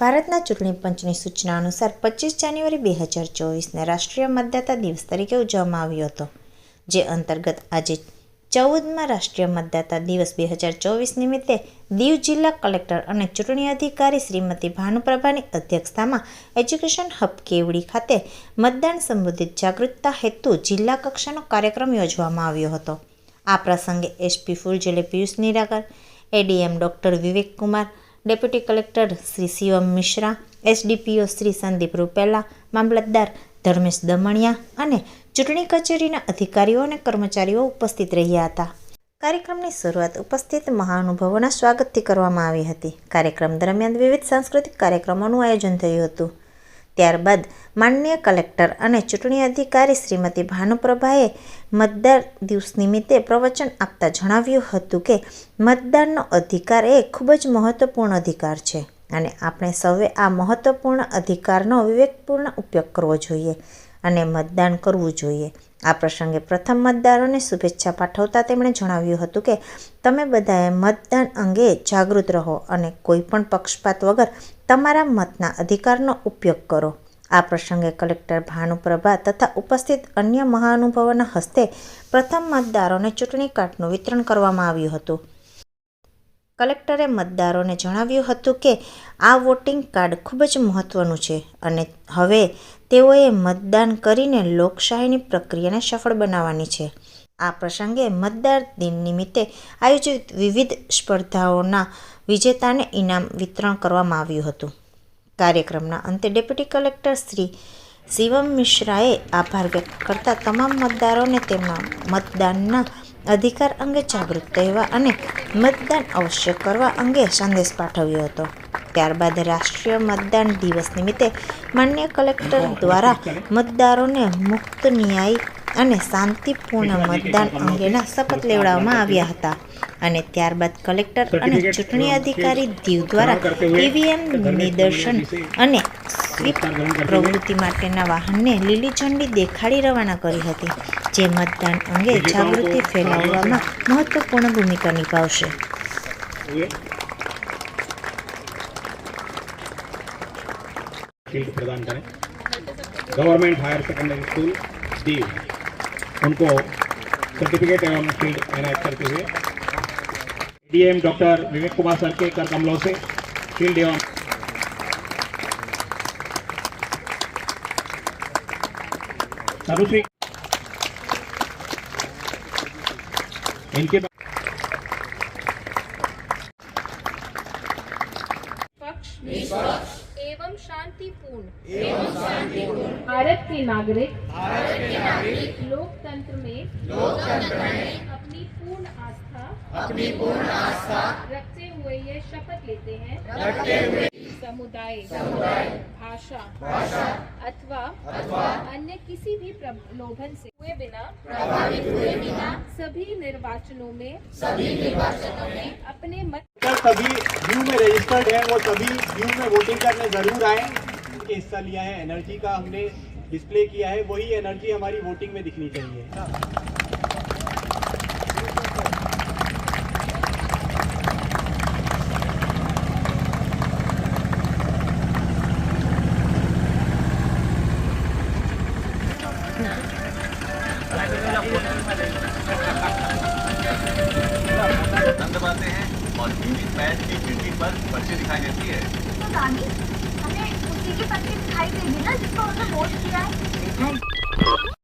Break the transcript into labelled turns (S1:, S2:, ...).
S1: ભારતના ચૂંટણી પંચની સૂચના અનુસાર પચીસ જાન્યુઆરી બે હજાર ચોવીસને રાષ્ટ્રીય મતદાતા દિવસ તરીકે ઉજવવામાં આવ્યો હતો, જે અંતર્ગત આજે ચૌદમાં રાષ્ટ્રીય મતદાતા દિવસ બે હજાર ચોવીસ નિમિત્તે દીવ જિલ્લા કલેક્ટર અને ચૂંટણી અધિકારી શ્રીમતી ભાનુપ્રભાની અધ્યક્ષતામાં એજ્યુકેશન હબ કેવડી ખાતે મતદાન સંબંધિત જાગૃતતા હેતુ જિલ્લા કક્ષાનો કાર્યક્રમ યોજવામાં આવ્યો હતો. આ પ્રસંગે S P Phuljale Piyush Nirakar A D M doctor Vivek Kumar deputy collector Shri Shivam Mishra S D P O Shri Sandeep Rupela મામલતદાર ધર્મેશ દમણિયા અને ચૂંટણી કચેરીના અધિકારીઓ અને કર્મચારીઓ ઉપસ્થિત રહ્યા હતા. કાર્યક્રમની શરૂઆત ઉપસ્થિત મહાનુભાવોના સ્વાગતથી કરવામાં આવી હતી. કાર્યક્રમ દરમિયાન વિવિધ સાંસ્કૃતિક કાર્યક્રમોનું આયોજન થયું હતું. ત્યારબાદ માનનીય કલેક્ટર અને ચૂંટણી અધિકારી શ્રીમતી ભાનુપ્રભાએ મતદાર દિવસ નિમિત્તે પ્રવચન આપતા જણાવ્યું હતું કે મતદાનનો અધિકાર એ ખૂબ જ મહત્વપૂર્ણ અધિકાર છે. અને આપણે સૌએ આ મહત્ત્વપૂર્ણ અધિકારનો વિવેકપૂર્ણ ઉપયોગ કરવો જોઈએ અને મતદાન કરવું જોઈએ. આ પ્રસંગે પ્રથમ મતદારોને શુભેચ્છા પાઠવતા તેમણે જણાવ્યું હતું કે, તમે બધાએ મતદાન અંગે જાગૃત રહો અને કોઈ પણ પક્ષપાત વગર તમારા મતના અધિકારનો ઉપયોગ કરો. આ પ્રસંગે કલેક્ટર ભાનુપ્રભા તથા ઉપસ્થિત અન્ય મહાનુભાવોના હસ્તે પ્રથમ મતદારોને ચૂંટણી કાર્ડનું વિતરણ કરવામાં આવ્યું હતું. કલેક્ટરે મતદારોને જણાવ્યું હતું કે આ વોટિંગ કાર્ડ ખૂબ જ મહત્વનું છે અને હવે તેઓએ મતદાન કરીને લોકશાહીની પ્રક્રિયાને સફળ બનાવવાની છે. આ પ્રસંગે મતદાર દિન નિમિત્તે આયોજિત વિવિધ સ્પર્ધાઓના વિજેતાને ઇનામ વિતરણ કરવામાં આવ્યું હતું. કાર્યક્રમના અંતે ડેપ્યુટી કલેક્ટર શ્રી શિવમ મિશ્રાએ આભાર વ્યક્ત કરતા તમામ મતદારોને તેમના મતદાનના અધિકાર અંગે જાગૃત કહેવા અને મતદાન અવશ્ય કરવા અંગે સંદેશ પાઠવ્યો હતો. ત્યારબાદ રાષ્ટ્રીય મતદાન દિવસ નિમિત્તે માન્ય કલેક્ટર દ્વારા મતદારોને મુક્ત, ન્યાય અને શાંતિપૂર્ણ મતદાન અંગેના શપથ લેવડાવવામાં આવ્યા હતા અને ત્યારબાદ કલેક્ટર અને ચૂંટણી અધિકારી દીવ દ્વારા ઈવીએમ નિદર્શન અને સ્વીપ પ્રવૃત્તિ માટેના વાહનને લીલી ઝંડી દેખાડી રવાના કરી હતી જે મતદાન અંગે જાગૃતિ ફેલાવવામાં મહત્વપૂર્ણ ભૂમિકા નિભાવશે
S2: शील्ड प्रदान करें government higher secondary school Diu उनको सर्टिफिकेट एवं शील्ड एनायत करते हुए DM doctor Vivek Kumar sir के कर कमलों से शील्ड एवं सर्वश्री इनके
S3: पक्ष एवं शांतिपूर्ण। एवं शांतिपूर्ण। भारत के नागरिक। भारत के नागरिक। लोकतंत्र में। लोकतंत्र में। अपनी पूर्ण आस्था। अपनी पूर्ण आस्था। रखते हुए ये शपथ लेते हैं। रखते हुए समुदाय समुदाय भाषा भाषा अथवा अथवा अन्य किसी भी प्रलोभन से हुए बिना प्रभावित हुए बिना सभी निर्वाचनों में सभी निर्वाचनों में अपने मत
S4: सभी व्यू में रजिस्टर्ड है वो सभी व्यू में वोटिंग करने ज़रूर आए। उनके हिस्सा लिया है। एनर्जी का हमने डिस्प्ले किया है। वही एनर्जी हमारी वोटिंग में दिखनी चाहिए।
S5: दबाते हैं और यूनिक पैड की खिड़की पर पर्ची दिखाई देती है
S6: तो दादी हमें उसी की पत्नी दिखाई देगी ना जिसको हमने वोट किया है